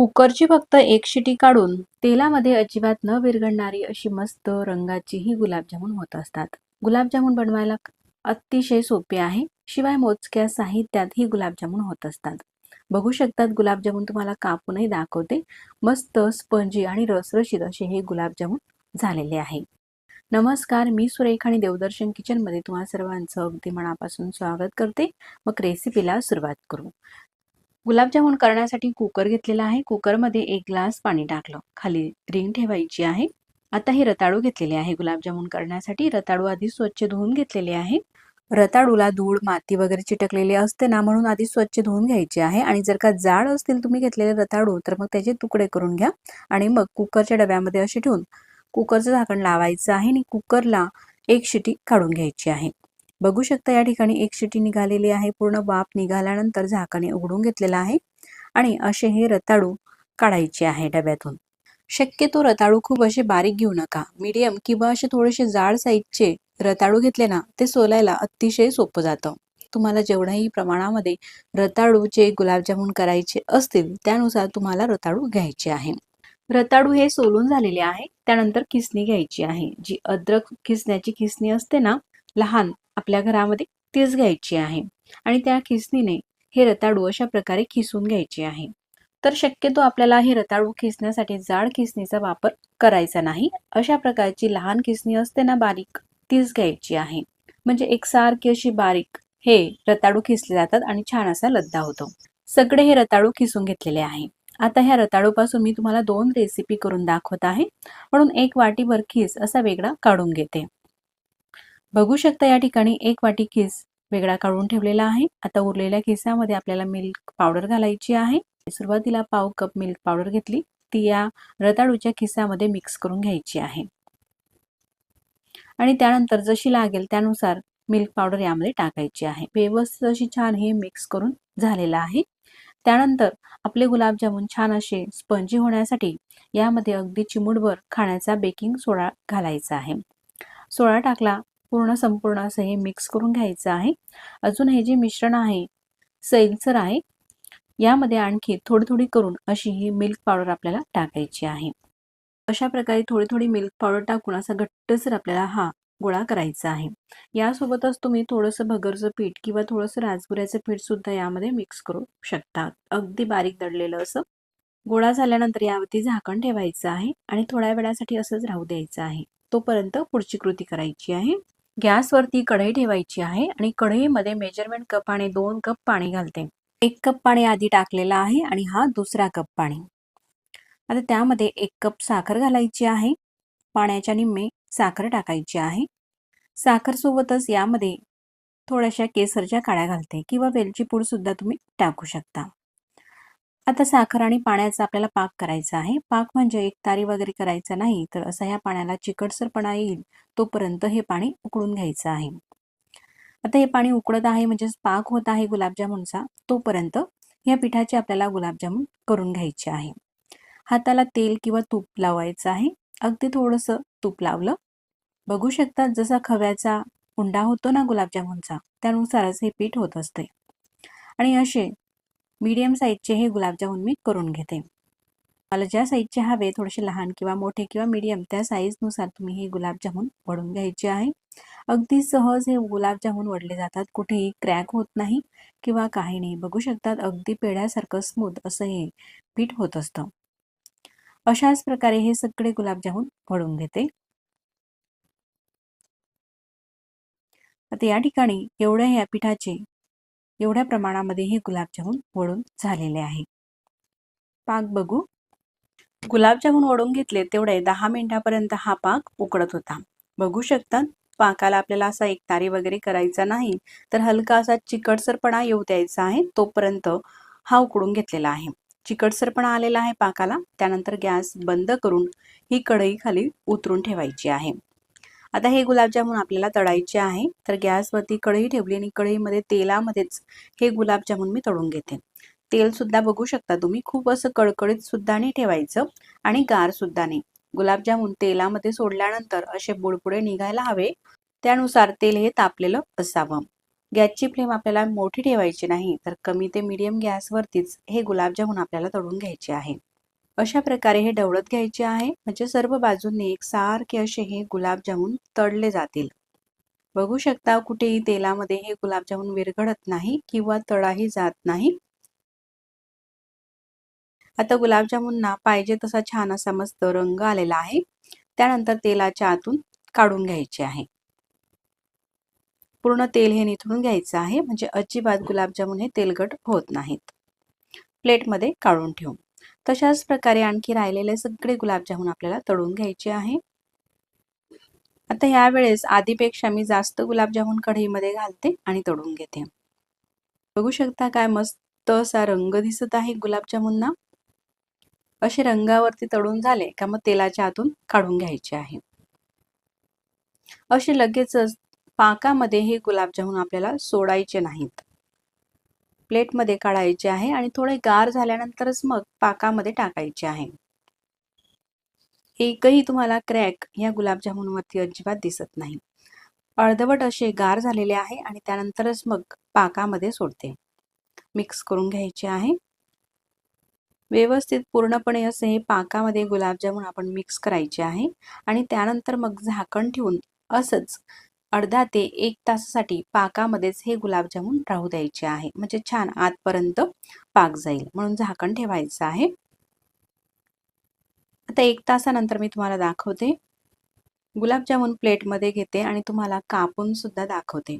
कुकरची फक्त एक शिटी काढून तेलामध्ये अजिबात न विरघळणारी अशी मस्त रंगाची ही गुलाबजामुन होत असतात. गुलाबजामुन बनवायला अतिशय सोपे आहे. शिवाय मोजक्या साहित्यात ही गुलाबजामुन होत असतात. बघू शकतात गुलाबजामुन तुम्हाला कापूनही दाखवते. मस्त स्पंजी आणि रसरशीत असे हे गुलाबजामुन झालेले आहे. नमस्कार मी सुरेख आणि देवदर्शन किचनमध्ये तुम्हा सर्वांचं अगदी मनापासून स्वागत करते. मग रेसिपीला सुरुवात करू. गुलाबजामुन करण्यासाठी कुकर घेतलेला आहे. कुकरमध्ये एक ग्लास पाणी टाकलं. खाली रिंग ठेवायची आहे. आता हे रताळू घेतलेले आहे. गुलाबजामुन करण्यासाठी रताळू आधी स्वच्छ धुवून घेतलेले आहे. रताळूला धूळ माती वगैरे चिटकलेली असते ना म्हणून आधी स्वच्छ धुवून घ्यायचे आहे. आणि जर का जाड असतील तुम्ही घेतलेले रताळू तर मग त्याचे तुकडे करून घ्या. आणि मग कुकरच्या डब्यामध्ये असे ठेवून कुकरचं झाकण लावायचं आहे आणि कुकरला एक शिटी काढून घ्यायची आहे. बघू शकता या ठिकाणी एक शिटी निघालेली आहे. पूर्ण वाफ निघाल्यानंतर झाकाने उघडून घेतलेला आहे आणि असे हे रताळू काढायचे आहे डब्यातून. शक्यतो रताळू खूप असे बारीक घेऊ नका. मीडियम किंवा असे थोडेसे जाड साईजचे रताळू घेतले ना ते सोलायला अतिशय सोपं जातं. तुम्हाला जेवढ्याही प्रमाणामध्ये रताळूचे गुलाबजामुन करायचे असतील त्यानुसार तुम्हाला रताळू घ्यायचे आहे. रताळू हे सोलून झालेले आहे. त्यानंतर किसणी घ्यायची आहे. जी अद्रक किसण्याची किसणी असते ना लहान आपल्या घरामध्ये तीच घ्यायची आहे. आणि त्या खिसणीने हे रताळू अशा प्रकारे खिसून घ्यायचे आहे. तर शक्यतो आपल्याला हे रताळू खिसण्यासाठी जाड खिसणीचा वापर करायचा नाही. अशा प्रकारची लहान खिसणी असते ना बारीक तीच घ्यायची आहे. म्हणजे एकसारखी अशी बारीक हे रताळू खिसले जातात आणि छान असा लद्दा होतो. सगळे हे रताळू खिसून घेतलेले आहे. आता ह्या रताळूपासून मी तुम्हाला दोन रेसिपी करून दाखवत आहे. म्हणून एक वाटीभर खीस असा वेगळा काढून घेते. बघू शकता या ठिकाणी एक वाटी खीस वेगळा काढून ठेवलेला आहे. आता उरलेल्या खिसामध्ये आपल्याला मिल्क पावडर घालायची आहे. सुरुवातीला पाव कप मिल्क पावडर घेतली. ती या रताळूच्या खिसामध्ये मिक्स करून घ्यायची आहे. आणि त्यानंतर जशी लागेल त्यानुसार मिल्क पावडर यामध्ये टाकायची आहे. व्यवस्थित अशी छान हे मिक्स करून झालेलं आहे. त्यानंतर आपले गुलाबजामुन छान असे स्पंजी होण्यासाठी यामध्ये अगदी चिमूटभर खाण्याचा बेकिंग सोडा घालायचा आहे. सोडा टाकला पूर्ण संपूर्ण असं हे मिक्स करून घ्यायचं आहे. अजून हे जे मिश्रण आहे सैलसर आहे यामध्ये आणखी थोडी थोडी करून अशी ही मिल्क पावडर आपल्याला टाकायची आहे. अशा प्रकारे थोडी थोडी मिल्क पावडर टाकून असा घट्टसर आपल्याला हा गोळा करायचा आहे. यासोबतच तुम्ही थोडंसं भगरचं पीठ किंवा थोडंसं राजगुऱ्याचं पीठ सुद्धा यामध्ये मिक्स करू शकता अगदी बारीक दडलेलं असं. गोळा झाल्यानंतर यावरती झाकण ठेवायचं आहे आणि थोड्या वेळासाठी असंच राहू द्यायचं आहे. तोपर्यंत पुढची कृती करायची आहे. गॅसवरती कढई ठेवायची आहे आणि कढईमध्ये मेजरमेंट कप आणि दोन कप पाणी घालते. एक कप पाणी आधी टाकलेलं आहे आणि हा दुसरा कप पाणी. आता त्यामध्ये एक कप साखर घालायची आहे. पाण्याच्या निम्मे साखर टाकायची आहे. साखरसोबतच यामध्ये थोड्याशा केसरच्या काळ्या घालते किंवा वेलची पूड सुद्धा तुम्ही टाकू शकता. आता साखर आणि पाण्याचा आपल्याला पाक करायचा आहे. पाक म्हणजे एक तारी वगैरे करायचा नाही तर असा ह्या पाण्याला चिकटसरपणा येईल तोपर्यंत हे पाणी उकळून घ्यायचं आहे. आता हे पाणी उकळत आहे म्हणजेच पाक होत आहे गुलाबजामुनचा तोपर्यंत या पिठाचे आपल्याला गुलाबजामुन करून घ्यायचे आहे. हाताला तेल किंवा तूप लावायचं आहे. अगदी थोडंसं तूप लावलं. बघू शकता जसा खव्याचा उंडा होतो ना गुलाबजामुनचा त्यानुसारच हे पीठ होत असते. आणि असे मीडियम साईजचे हे गुलाबजामुन मी करून घेते. मला ज्या साईजचे हवे थोडेसे लहान किंवा मोठे किंवा मीडियम त्या साईजनुसार तुम्ही हे गुलाबजामुन वडून घ्यायचे आहे. अगदी सहज हे गुलाबजामुन वडले जातात. कुठेही क्रॅक होत नाही किंवा काही नाही. बघू शकतात अगदी पेढ्यासारखं स्मूथ असं हे पीठ होत असतं. अशाच प्रकारे हे सगळे गुलाबजामुन वडून घेते. आता या ठिकाणी एवढ्या या पिठाचे एवढ्या प्रमाणामध्ये हे गुलाबजामून वळून झालेले आहे. पाक बघू. गुलाबजामून वळून घेतले तेवढे दहा मिनिटापर्यंत हा पाक उकडत होता. बघू शकतात पाकाला आपल्याला असा एक तारी वगैरे करायचा नाही तर हलका असा चिकटसरपणा येऊ द्यायचा आहे तोपर्यंत हा उकडून घेतलेला आहे. चिकटसरपणा आलेला आहे पाकाला त्यानंतर गॅस बंद करून ही कढई खाली उतरून ठेवायची आहे. आता हे गुलाबजामुन आपल्याला तळायचे आहे. तर गॅसवरती कढई ठेवली आणि कढईमध्ये तेलामध्येच हे गुलाबजामुन मी तळून घेते. तेल सुद्धा बघू शकता तुम्ही खूप असं कडकडीत सुद्धा नाही ठेवायचं आणि गार सुद्धा नाही. गुलाबजामुन तेलामध्ये सोडल्यानंतर असे बुडबुडे निघायला हवे त्यानुसार तेल हे तापलेलं असावं. गॅसची फ्लेम आपल्याला मोठी ठेवायची नाही तर कमी ते मीडियम गॅसवरतीच हे गुलाबजामुन आपल्याला तळून घ्यायचे आहे. अशा प्रकारे हे ढवळत घ्यायचे आहे. म्हणजे सर्व बाजूंनी एकसारखे असे हे गुलाबजामुन तळले जातील. बघू शकता कुठेही तेलामध्ये हे गुलाबजामुन विरघळत नाही किंवा तळाही जात नाही. आता गुलाबजामुनना पाहिजे तसा छान असा मस्त रंग आलेला आहे. त्यानंतर तेलाच्या आतून काढून घ्यायचे आहे. पूर्ण तेल हे निथळून घ्यायचं आहे. म्हणजे अजिबात गुलाबजामुन हे तेलगट होत नाहीत. प्लेटमध्ये काढून ठेवू. तशाच प्रकारे आणखी राहिलेले सगळे गुलाबजामून आपल्याला तळून घ्यायचे आहे. आता यावेळेस आधीपेक्षा मी जास्त गुलाबजामून कढईमध्ये घालते आणि तळून घेते. बघू शकता काय मस्त असा रंग दिसत आहे गुलाबजामुनना. असे रंगावरती तळून झाले का मग तेलाच्या आतून काढून घ्यायचे आहे. असे लगेचच पाकामध्ये हे गुलाबजामुन आपल्याला सोडायचे नाहीत. प्लेटमध्ये काढायचे आहे आणि थोडे गार झाल्यानंतरच मग पाकामध्ये टाकायचे आहे. एकही तुम्हाला क्रॅक या गुलाबजामुनवरती अजिबात दिसत नाही. अर्धवट असे गार झालेले आहे आणि त्यानंतरच मग पाकामध्ये सोडते. मिक्स करून घ्यायचे आहे. व्यवस्थित पूर्णपणे असे हे पाकामध्ये गुलाबजामुन आपण मिक्स करायचे आहे आणि त्यानंतर मग झाकण ठेवून असंच अर्धा ते एक तासासाठी पाकामध्येच हे गुलाबजामुन राहू द्यायचे आहे. म्हणजे छान आतपर्यंत पाक जाईल. म्हणून झाकण ठेवायचं आहे. आता एक तासानंतर मी तुम्हाला दाखवते. गुलाबजामुन प्लेटमध्ये घेते आणि तुम्हाला कापून सुद्धा दाखवते.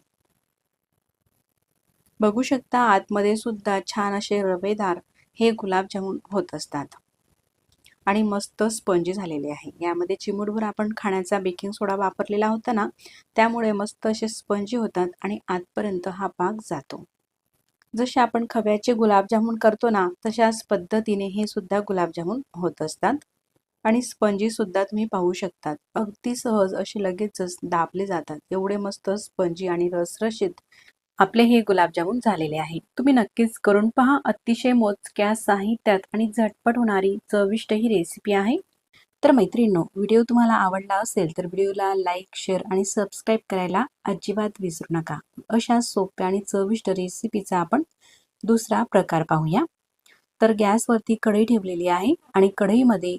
बघू शकता आतमध्ये सुद्धा छान असे रवेदार हे गुलाबजामुन होत असतात. आणि मस्त स्पंजी झालेले आहे. यामध्ये चिमूटभर आपण खाण्याचा बेकिंग सोडा वापरलेला होता ना त्यामुळे मस्त असे स्पंजी होतात आणि आतपर्यंत हा पाक जातो. जसे आपण खव्याचे गुलाबजामुन करतो ना तशाच पद्धतीने हे सुद्धा गुलाबजामुन होत असतात. आणि स्पंजी सुद्धा तुम्ही पाहू शकतात. अगदी सहज असे लगेचच दाबले जातात. एवढे मस्त स्पंजी आणि रसरशीत आपले हे गुलाबजामुन झालेले आहे. तुम्ही नक्कीच करून पहा. अतिशय मोजक्या साहित्यात आणि झटपट होणारी चविष्ट ही रेसिपी आहे. तर मैत्रिणींनो व्हिडिओ तुम्हाला आवडला असेल तर व्हिडिओला लाईक शेअर आणि सबस्क्राईब करायला अजिबात विसरू नका. अशा सोप्या आणि चविष्ट रेसिपीचा आपण दुसरा प्रकार पाहूया. तर गॅसवरती कढई ठेवलेली आहे आणि कढईमध्ये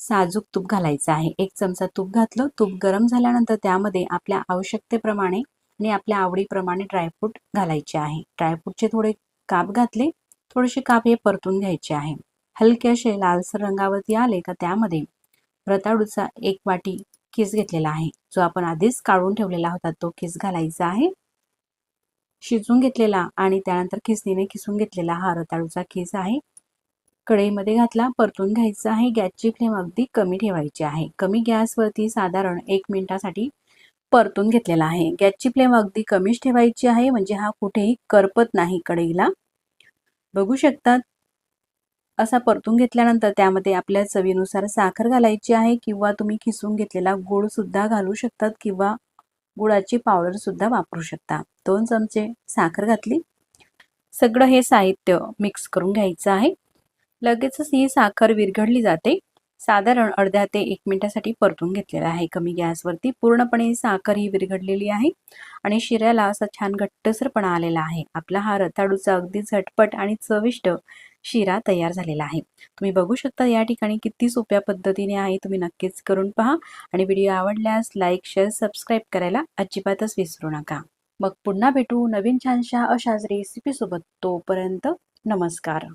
साजूक तूप घालायचं आहे. एक चमचा तूप घातलं. तूप गरम झाल्यानंतर त्यामध्ये आपल्या आवश्यकतेप्रमाणे आणि आपल्या आवडीप्रमाणे ड्रायफ्रूट घालायचे आहे. ड्रायफ्रूटचे थोडे काप घातले थोडेसे काप हे परतून घ्यायचे आहे. हलके असे लालसर रंगावरती आले का त्यामध्ये रताळूचा एक वाटी किस घेतलेला आहे. जो आपण आधीच काढून ठेवलेला होता तो किस घालायचा आहे. शिजून घेतलेला आणि त्यानंतर खिसणीने खिसून घेतलेला हा रताळूचा खिस आहे. कढईमध्ये घातला परतून घ्यायचा आहे. गॅसची फ्लेम अगदी कमी ठेवायची आहे. कमी गॅसवरती साधारण एक मिनिटासाठी परतून घेतलेला आहे. गॅसची फ्लेम अगदी कमीच ठेवायची आहे म्हणजे हा कुठेही करपत नाही कढईला बघू शकतात असा परतून घेतल्यानंतर त्यामध्ये आपल्या चवीनुसार साखर घालायची आहे किंवा तुम्ही खिसून घेतलेला गुळ सुद्धा घालू शकतात किंवा गुळाची पावडर सुद्धा वापरू शकता. दोन चमचे साखर घातली. सगळं हे साहित्य मिक्स करून घ्यायचं आहे. लगेचच ही साखर विरघडली जाते. साधारण अर्ध्या ते एक मिनिटासाठी परतून घेतलेला आहे. कमी गॅसवरती पूर्णपणे साखर ही विरघडलेली आहे आणि शिऱ्याला असा छान घट्टसरपणा आलेला आहे. आपला हा रताळूचा अगदी झटपट आणि चविष्ट शिरा तयार झालेला आहे. तुम्ही बघू शकता या ठिकाणी किती सोप्या पद्धतीने आहे. तुम्ही नक्कीच करून पहा आणि व्हिडिओ आवडल्यास लाईक शेअर सबस्क्राईब करायला अजिबातच विसरू नका. मग पुन्हा भेटू नवीन छानशा अशाच रेसिपीसोबत तोपर्यंत नमस्कार.